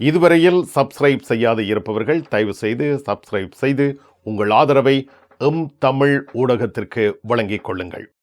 இதுவரையில் சப்ஸ்கிரைப் செய்யாது இருப்பவர்கள் தயவு செய்து சப்ஸ்கிரைப் செய்து உங்கள் ஆதரவை எம் தமிழ் ஊடகத்திற்கு வழங்கிக் கொள்ளுங்கள்.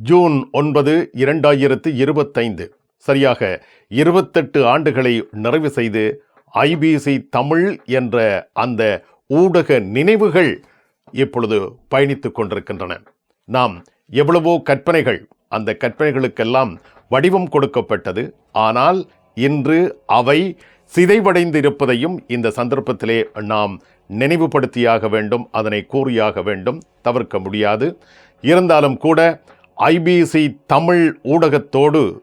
ஜூன் ஒன்பது இரண்டாயிரத்து இருபத்தைந்து. சரியாக இருபத்தெட்டு ஆண்டுகளை நிறைவு செய்து ஐபிசி தமிழ் என்ற அந்த ஊடக நினைவுகள் இப்பொழுது பயணித்துக் கொண்டிருக்கின்றன. நாம் எவ்வளவோ கற்பனைகள் அந்த கற்பனைகளுக்கெல்லாம் வடிவம் கொடுக்கப்பட்டது. ஆனால் இன்று அவை சிதைவடைந்திருப்பதையும் இந்த சந்தர்ப்பத்திலே நாம் நினைவுபடுத்தியாக வேண்டும் அதனை கூறியாக வேண்டும் தவிர்க்க முடியாது. இருந்தாலும் கூட ஐபிசி தமிழ் ஊடகத்தோடு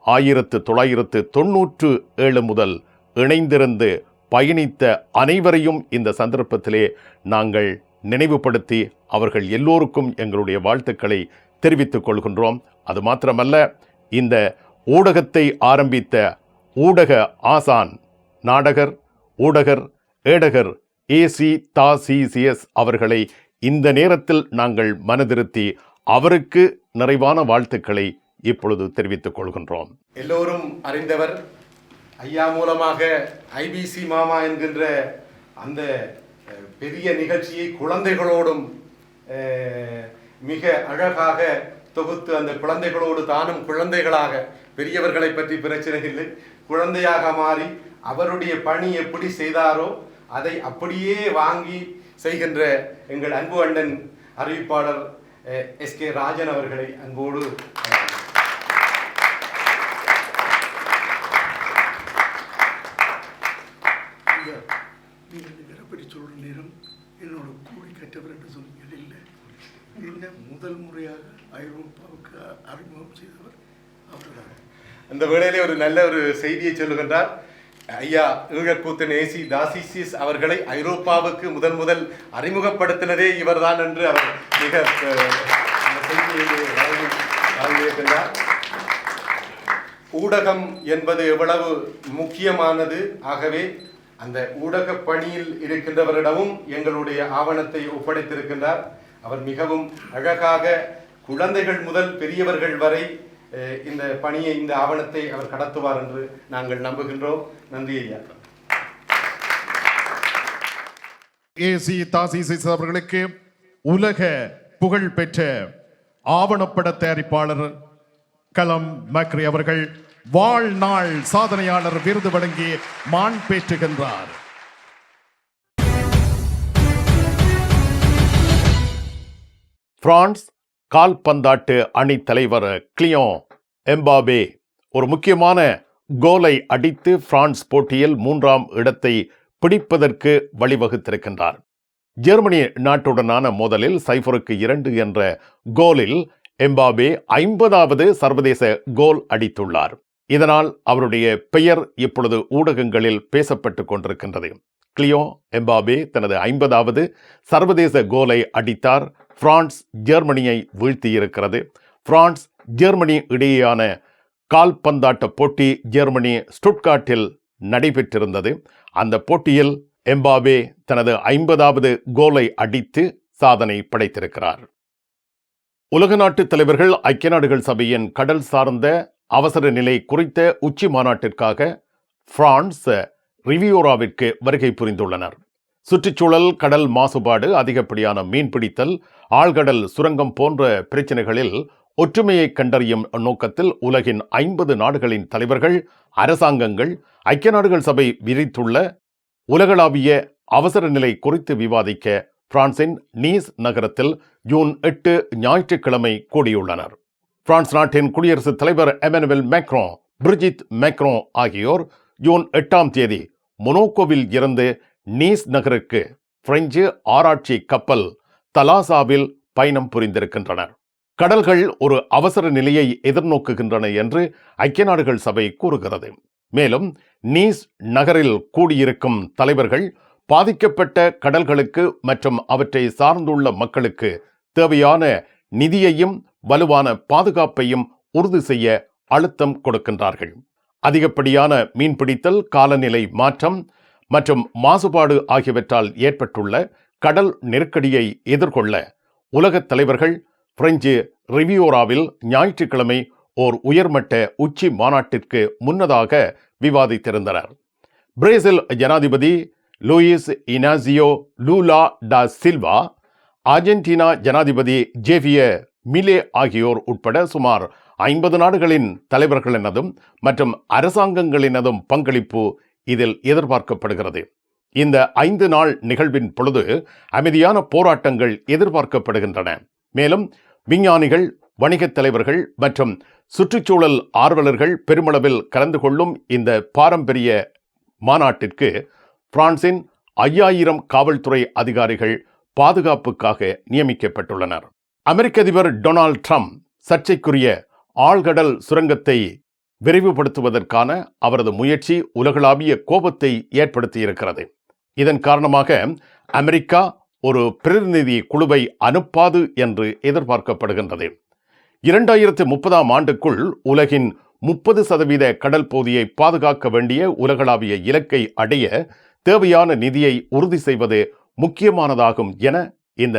ஆயிரத்து தொள்ளாயிரத்து தொன்னூற்று ஏழு முதல் இணைந்திருந்து பயணித்த அனைவரையும் இந்த சந்தர்ப்பத்திலே நாங்கள் நினைவுபடுத்தி அவர்கள் எல்லோருக்கும் எங்களுடைய வாழ்த்துக்களை தெரிவித்துக் கொள்கின்றோம். அது மாத்திரமல்ல இந்த ஊடகத்தை ஆரம்பித்த ஊடக ஆசான் நாடகர் ஊடகர் ஏடகர் ஏசி தா சிசிஎஸ் அவர்களை இந்த நேரத்தில் நாங்கள் மனதிருத்தி அவருக்கு நிறைவான வாழ்த்துக்களை இப்பொழுது தெரிவித்துக் கொள்கின்றோம். எல்லோரும் அறிந்தவர் ஐயா மூலமாக ஐபிசி மாமா என்கின்ற அந்த பெரிய நிகழ்ச்சியை குழந்தைகளோடும் மிக அழகாக தொகுத்து அந்த குழந்தைகளோடு தானும் குழந்தைகளாக பெரியவர்களை பற்றி பிரச்சனை இல்லை. குழந்தையாக மாறி அவருடைய பணி எப்படி செய்தாரோ அதை அப்படியே வாங்கி செய்கின்ற எங்கள் அன்பு அண்ணன் அறிவிப்பாளர் எஸ் கே ராஜன் அவர்களை அன்போடு சொல்கிற நேரம் என்னோட கூலி கற்றவர் என்று சொன்னீங்க இல்லை என்ன முதல் முறையாக ஐரோப்பாவுக்கு அறிமுகம் செய்தவர் அவர்தான். இந்த வேளையிலே ஒரு நல்ல ஒரு செய்தியை சொல்லுகின்றார். ஐயா ஈழக்கூத்தன் ஏசி தாசிசிஸ் அவர்களை ஐரோப்பாவுக்கு முதன் முதல் அறிமுகப்படுத்தினதே இவர்தான் என்று அவர் மிக வழங்கியிருக்கின்றார். ஊடகம் என்பது எவ்வளவு முக்கியமானது? ஆகவே அந்த ஊடக பணியில் இருக்கின்றவரிடமும் எங்களுடைய ஆவணத்தை ஒப்படைத்திருக்கின்றார். அவர் மிகவும் அழகாக குழந்தைகள் முதல் பெரியவர்கள் வரை இந்த பணியை இந்த ஆவணத்தை அவர் கடத்துவார் என்று நாங்கள் நம்புகின்றோம். நன்றி ஐயா. ஏசி தாசிசிஸ் அவர்களுக்கு உலக புகழ் பெற்ற ஆவணப்பட தயாரிப்பாளர் களம் மக்ரி அவர்கள் வாழ்நாள் சாதனையாளர் விருது வழங்கி மான் பேற்றுகின்றார். பிரான்ஸ் கால்பந்தாட்டு அணி தலைவர் கிளியோ எம்பாபே ஒரு முக்கியமான கோலை அடித்து பிரான்ஸ் போட்டியில் மூன்றாம் இடத்தை பிடிப்பதற்கு வழிவகுத்திருக்கின்றார். ஜெர்மனி நாட்டுடனான மோதலில் சைஃபருக்கு இரண்டு என்ற கோலில் எம்பாபே ஐம்பதாவது சர்வதேச கோல் அடித்துள்ளார். இதனால் அவருடைய பெயர் இப்பொழுது ஊடகங்களில் பேசப்பட்டுக் கொண்டிருக்கின்றது. கிளியோ எம்பாபே தனது ஐம்பதாவது சர்வதேச கோலை அடித்தார். பிரான்ஸ் ஜெர்மனியை வீழ்த்தியிருக்கிறது. பிரான்ஸ் ஜெர்மனி இடையேயான கால்பந்தாட்ட போட்டி ஜெர்மனி ஸ்டுட்காட்டில் நடைபெற்றிருந்தது. அந்த போட்டியில் எம்பாபே தனது ஐம்பதாவது கோலை அடித்து சாதனை படைத்திருக்கிறார். உலக நாட்டு தலைவர்கள் ஐக்கிய நாடுகள் சபையின் கடல் சார்ந்த அவசர நிலை குறித்த உச்சி மாநாட்டிற்காக பிரான்ஸ் ரிவியோராவிற்கு வருகை புரிந்துள்ளனர். சுற்றுச்சூழல் கடல் மாசுபாடு அதிகப்படியான மீன்பிடித்தல் ஆழ்கடல் சுரங்கம் போன்ற பிரச்சினைகளில் ஒற்றுமையை கண்டறியும் நோக்கத்தில் உலகின் ஐம்பது நாடுகளின் தலைவர்கள் அரசாங்கங்கள் ஐக்கிய நாடுகள் சபை விரித்துள்ள உலகளாவிய அவசர நிலை குறித்து விவாதிக்க பிரான்சின் நீஸ் நகரத்தில் ஜூன் எட்டு ஞாயிற்றுக்கிழமை கூடியுள்ளனர். பிரான்ஸ் நாட்டின் குடியரசுத் தலைவர் எமனுவல் மேக்ரோ பிரிஜித் மேக்ரோ ஆகியோர் ஜூன் எட்டாம் தேதி மொனோக்கோவில் இருந்து நீஸ் நகருக்கு பிரெஞ்சு ஆராய்ச்சி கப்பல் தலாசாவில் பயணம் புரிந்திருக்கின்றனர். கடல்கள் ஒரு அவசர நிலையை எதிர்நோக்குகின்றன என்று ஐக்கிய நாடுகள் சபை கூறுகிறது. மேலும் நீஸ் நகரில் கூடியிருக்கும் தலைவர்கள் பாதிக்கப்பட்ட கடல்களுக்கு மற்றும் அவற்றை சார்ந்துள்ள மக்களுக்கு தேவையான நிதியையும் வலுவான பாதுகாப்பையும் உறுதி செய்ய அழுத்தம் கொடுக்கின்றார்கள். அதிகப்படியான மீன்பிடித்தல் காலநிலை மாற்றம் மற்றும் மாசுபாடு ஆகியவற்றால் ஏற்பட்டுள்ள கடல் நெருக்கடியை எதிர்கொள்ள உலகத் தலைவர்கள் பிரெஞ்சு ரிவியோராவில் ஞாயிற்றுக்கிழமை ஓர் உயர்மட்ட உச்சி மாநாட்டிற்கு முன்னதாக விவாதித்திருந்தனர். பிரேசில் ஜனாதிபதி Luiz Inacio Lula da Silva Argentina ஜனாதிபதி ஜேவிய மிலே ஆகியோர் உட்பட சுமார் ஐம்பது நாடுகளின் தலைவர்களினதும் மற்றும் அரசாங்கங்களினதும் பங்களிப்பு இதில் எதிர்பார்க்கப்படுகிறது. இந்த ஐந்து நாள் நிகழ்வின் பொழுது அமைதியான போராட்டங்கள் எதிர்பார்க்கப்படுகின்றன. மேலும் விஞ்ஞானிகள் வணிகத் தலைவர்கள் மற்றும் சுற்றுச்சூழல் ஆர்வலர்கள் பெருமளவில் கலந்து கொள்ளும் இந்த பாரம்பரிய மாநாட்டிற்கு பிரான்சின் ஐயாயிரம் காவல்துறை அதிகாரிகள் பாதுகாப்புக்காக நியமிக்கப்பட்டுள்ளனர். அமெரிக்க அதிபர் டொனால்ட் ட்ரம்ப் சர்ச்சைக்குரிய ஆழ்கடல் சுரங்கத்தை விரைவுபடுத்துவதற்கான அவரது முயற்சி உலகளாவிய கோபத்தை ஏற்படுத்தியிருக்கிறது. இதன் காரணமாக அமெரிக்கா ஒரு பிரதிநிதி குழுவை அனுப்பாது என்று எதிர்பார்க்கப்படுகின்றது. இரண்டாயிரத்து முப்பதாம் ஆண்டுக்குள் உலகின் முப்பது சதவீத கடல் பகுதியை பாதுகாக்க வேண்டிய உலகளாவிய இலக்கை அடைய தேவையான நிதியை உறுதி செய்வது முக்கியமானதாகும் என இந்த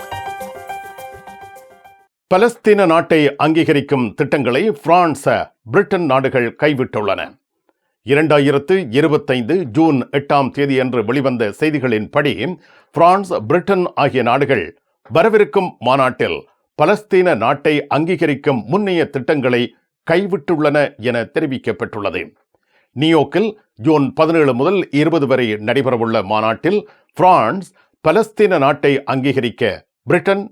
பலஸ்தீன நாட்டை அங்கீகரிக்கும் திட்டங்களை பிரான்ஸ் பிரிட்டன் நாடுகள் கைவிட்டுள்ளன. இரண்டாயிரத்து இருபத்தைந்து ஜூன் எட்டாம் தேதியன்று வெளிவந்த செய்திகளின்படி பிரான்ஸ் பிரிட்டன் ஆகிய நாடுகள் வரவிருக்கும் மாநாட்டில் பலஸ்தீன நாட்டை அங்கீகரிக்கும் முன்னைய திட்டங்களை கைவிட்டுள்ளன என தெரிவிக்கப்பட்டுள்ளது. நியூயோர்க்கில் ஜூன் பதினேழு முதல் இருபது வரை நடைபெறவுள்ள மாநாட்டில் பிரான்ஸ் பலஸ்தீன நாட்டை அங்கீகரிக்க பிரிட்டன்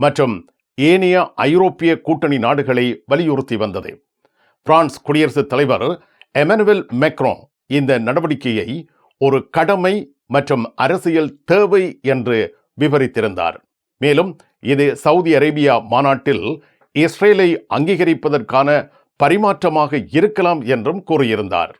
மற்றும் ஏனைய ஐரோப்பிய கூட்டணி நாடுகளை வலியுறுத்தி வந்தது. பிரான்ஸ் குடியரசுத் தலைவர் எமனுவல் மெக்ரோ இந்த நடவடிக்கையை ஒரு கடமை மற்றும் அரசியல் தேவை என்று விவரித்திருந்தார். மேலும் இது சவுதி அரேபியா மாநாட்டில் இஸ்ரேலை அங்கீகரிப்பதற்கான பரிமாற்றமாக இருக்கலாம் என்றும் கூறியிருந்தார்.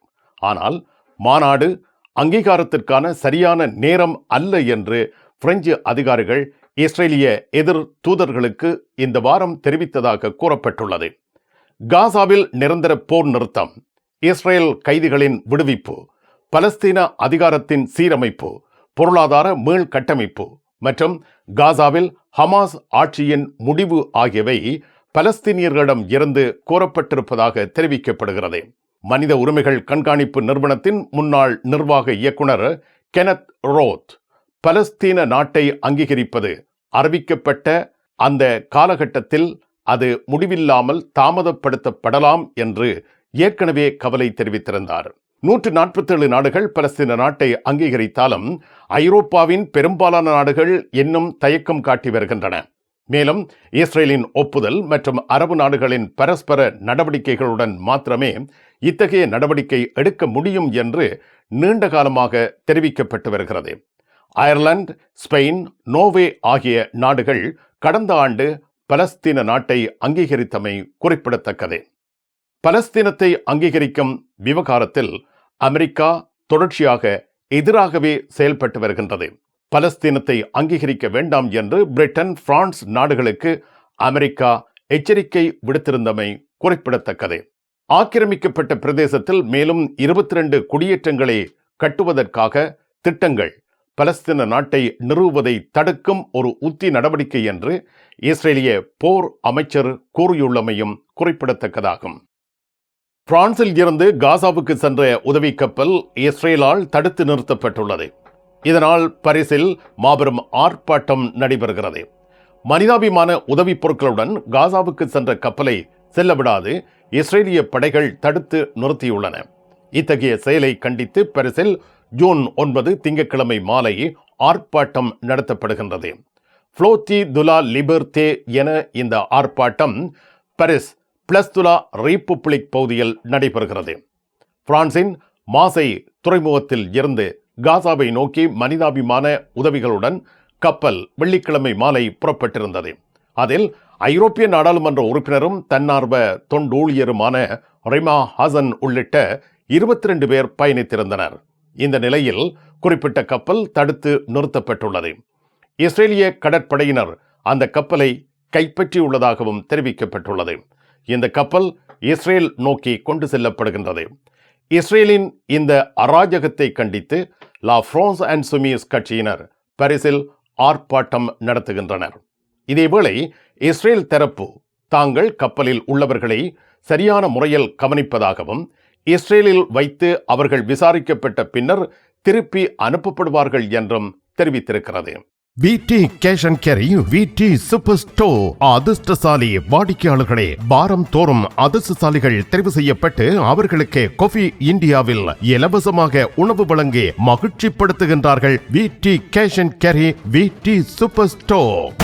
ஆனால் மாநாடு அங்கீகாரத்திற்கான சரியான நேரம் அல்ல என்று பிரெஞ்சு அதிகாரிகள் இஸ்ரேலிய எதிர் தூதர்களுக்கு இந்த வாரம் தெரிவித்ததாக கூறப்பட்டுள்ளது. காசாவில் நிரந்தர போர் நிறுத்தம் இஸ்ரேல் கைதிகளின் விடுவிப்பு பலஸ்தீன அதிகாரத்தின் சீரமைப்பு பொருளாதார மீள் கட்டமைப்பு மற்றும் காசாவில் ஹமாஸ் ஆட்சியின் முடிவு ஆகியவை பலஸ்தீனியர்களிடம் இருந்து கோரப்பட்டிருப்பதாக தெரிவிக்கப்படுகிறது. மனித உரிமைகள் கண்காணிப்பு நிறுவனத்தின் முன்னாள் நிர்வாக இயக்குனர் கெனத் ரோத் பலஸ்தீன நாட்டை அங்கீகரிப்பது அறிவிக்கப்பட்ட அந்த காலகட்டத்தில் அது முடிவில்லாமல் தாமதப்படுத்தப்படலாம் என்று ஏற்கனவே கவலை தெரிவித்திருந்தார். நூற்று நாற்பத்தேழு நாடுகள் பலஸ்தீன நாட்டை அங்கீகரித்தாலும் ஐரோப்பாவின் பெரும்பாலான நாடுகள் இன்னும் தயக்கம் காட்டி வருகின்றன. மேலும் இஸ்ரேலின் ஒப்புதல் மற்றும் அரபு நாடுகளின் பரஸ்பர நடவடிக்கைகளுடன் மாத்திரமே இத்தகைய நடவடிக்கை எடுக்க முடியும் என்று நீண்ட காலமாக தெரிவிக்கப்பட்டு வருகிறது. அயர்லாந்து ஸ்பெயின் நோர்வே ஆகிய நாடுகள் கடந்த ஆண்டு பலஸ்தீன நாட்டை அங்கீகரித்தமை குறிப்பிடத்தக்கது. பலஸ்தீனத்தை அங்கீகரிக்கும் விவகாரத்தில் அமெரிக்கா தொடர்ச்சியாக எதிராகவே செயல்பட்டு வருகின்றது. பலஸ்தீனத்தை அங்கீகரிக்க வேண்டாம் என்று பிரிட்டன் பிரான்ஸ் நாடுகளுக்கு அமெரிக்கா எச்சரிக்கை விடுத்திருந்தமை குறிப்பிடத்தக்கது. ஆக்கிரமிக்கப்பட்ட பிரதேசத்தில் மேலும் இருபத்தி ரெண்டு குடியேற்றங்களை கட்டுவதற்காக திட்டங்கள் பலஸ்தீன நாட்டை நிறுவுவதை தடுக்கும் ஒரு உத்தி நடவடிக்கை என்று இஸ்ரேலிய போர் அமைச்சர் கூறியுள்ளமையும் குறிப்பிடத்தக்கதாகும். பிரான்சில் இருந்து காசாவுக்கு சென்ற உதவி கப்பல் இஸ்ரேலால் தடுத்து நிறுத்தப்பட்டுள்ளது. இதனால் பரிசில் மாபெரும் ஆர்ப்பாட்டம் நடைபெறுகிறது. மனிதாபிமான உதவிப் பொருட்களுடன் காசாவுக்கு சென்ற கப்பலை செல்லவிடாது இஸ்ரேலிய படைகள் தடுத்து நிறுத்தியுள்ளன. இத்தகைய செயலை கண்டித்து பரிசில் ஜூன் ஒன்பது திங்கட்கிழமை மாலை ஆர்ப்பாட்டம் நடத்தப்படுகின்றது. ஃப்ளோத்தி துலா லிபர்தே என இந்த ஆர்ப்பாட்டம் பரிஸ் பிளஸ்துலா ரீபப்ளிக் பகுதியில் நடைபெறுகிறது. பிரான்சின் மாசை துறைமுகத்தில் இருந்து காசாவை நோக்கி மனிதாபிமான உதவிகளுடன் கப்பல் வெள்ளிக்கிழமை மாலை புறப்பட்டிருந்தது. அதில் ஐரோப்பிய நாடாளுமன்ற உறுப்பினரும் தன்னார்வ தொண்டூழியருமான ரிமா ஹசன் உள்ளிட்ட இருபத்தி ரெண்டு பேர் பயணித்திருந்தனர். இந்த நிலையில் குறிப்பிட்ட கப்பல் தடுத்து நிறுத்தப்பட்டுள்ளது. இஸ்ரேலிய கடற்படையினர் அந்த கப்பலை கைப்பற்றியுள்ளதாகவும் தெரிவிக்கப்பட்டுள்ளது. இந்த கப்பல் இஸ்ரேல் நோக்கி கொண்டு செல்லப்படுகின்றது. இஸ்ரேலின் இந்த அராஜகத்தை கண்டித்து லா ஃப்ரான்ஸ் அண்ட் சுமிஸ் கட்சியினர் பரிசில் ஆர்ப்பாட்டம் நடத்துகின்றனர். இதேவேளை இஸ்ரேல் தரப்பு தாங்கள் கப்பலில் உள்ளவர்களை சரியான முறையில் கவனிப்பதாகவும் இஸ்ரேலில் வைத்து அவர்கள் விசாரிக்கப்பட்ட பின்னர் திருப்பி அனுப்பப்படுவார்கள் என்றும் தெரிவித்திருக்கிறது. VT cash and carry VT super store அதிர்ஷ்டசாலி வாடிக்கையாளர்களே வாரம் தோறும் அதிர்ஷ்டசாலிகள் தெரிவு செய்யப்பட்டு அவர்களுக்கு கொஃபி இந்தியாவில் இலவசமாக உணவு வழங்கி மகிழ்ச்சிப்படுத்துகின்றார்கள் VT cash and carry VT super store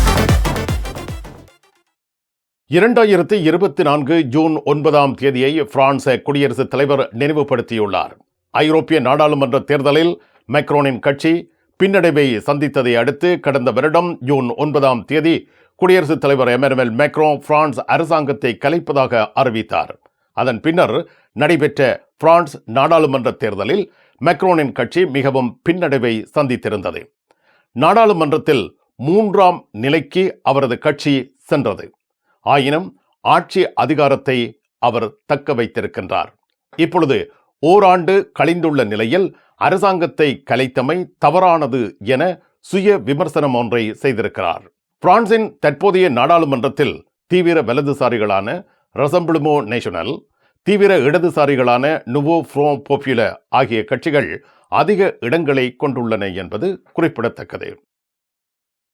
இரண்டாயிரத்தி இருபத்தி நான்கு ஜூன் ஒன்பதாம் தேதியை பிரான்ஸ் குடியரசுத் தலைவர் நினைவுபடுத்தியுள்ளார். ஐரோப்பிய நாடாளுமன்ற தேர்தலில் மெக்ரோனின் கட்சி பின்னடைவை சந்தித்ததை அடுத்து கடந்த வருடம் ஜூன் ஒன்பதாம் தேதி குடியரசுத் தலைவர் எமனுவல் மேக்ரோ பிரான்ஸ் அரசாங்கத்தை கலைப்பதாக அறிவித்தார். அதன் பின்னர் நடைபெற்ற பிரான்ஸ் நாடாளுமன்ற தேர்தலில் மெக்ரோனின் கட்சி மிகவும் பின்னடைவை சந்தித்திருந்தது. நாடாளுமன்றத்தில் மூன்றாம் நிலைக்கு அவரது கட்சி சென்றது. ஆயினும் ஆட்சி அதிகாரத்தை அவர் தக்க வைத்திருக்கின்றார். இப்பொழுது ஓராண்டு கழிந்துள்ள நிலையில் அரசாங்கத்தை கலைத்தமை தவறானது என சுய விமர்சனம் ஒன்றை செய்திருக்கிறார். பிரான்சின் தற்போதைய நாடாளுமன்றத்தில் தீவிர வலதுசாரிகளான ரசம்பிளுமோ நேஷனல் தீவிர இடதுசாரிகளான நுவோ ஃப்ரோ போப்புலர் ஆகிய கட்சிகள் அதிக இடங்களை கொண்டுள்ளன என்பது குறிப்பிடத்தக்கது.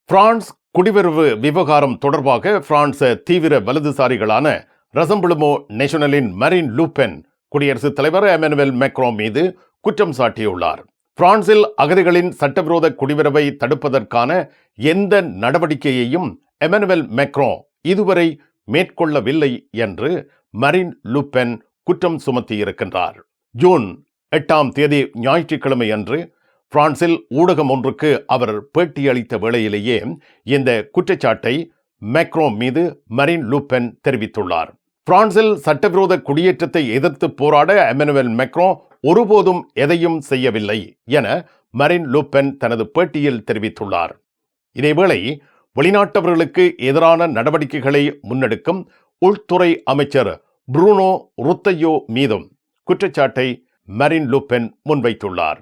பிரான்ஸ் குடிவரவு விவகாரம் தொடர்பாக பிரான்ஸ் தீவிர வலதுசாரிகளான ரசம்பிளுமோ நேஷனலின் மரின் லூபென் குடியரசுத் தலைவர் எமனுவல் மேக்ரோ மீது குற்றம் சாட்டியுள்ளார். பிரான்சில் அகதிகளின் சட்டவிரோத குடிவரவை தடுப்பதற்கான எந்த நடவடிக்கையையும் எமனுவல் மேக்ரோ இதுவரை மேற்கொள்ளவில்லை என்று மரின் லூபென் குற்றம் சுமத்தியிருக்கின்றார். ஜூன் எட்டாம் தேதி ஞாயிற்றுக்கிழமை அன்று பிரான்சில் ஊடகம் ஒன்றுக்கு அவர் பேட்டியளித்த வேளையிலேயே இந்த குற்றச்சாட்டை மேக்ரோ மீது மரின் லூபென் தெரிவித்துள்ளார். பிரான்சில் சட்டவிரோத குடியேற்றத்தை எதிர்த்து போராட எமனுவல் மெக்ரோ ஒருபோதும் எதையும் செய்யவில்லை என மரின் லூபென் தனது பேட்டியில் தெரிவித்துள்ளார். இதேவேளை வெளிநாட்டவர்களுக்கு எதிரான நடவடிக்கைகளை முன்னெடுக்கும் உள்துறை அமைச்சர் புரூனோ ருத்தையோ மீதும் குற்றச்சாட்டை மரின் லூபென் முன்வைத்துள்ளார்.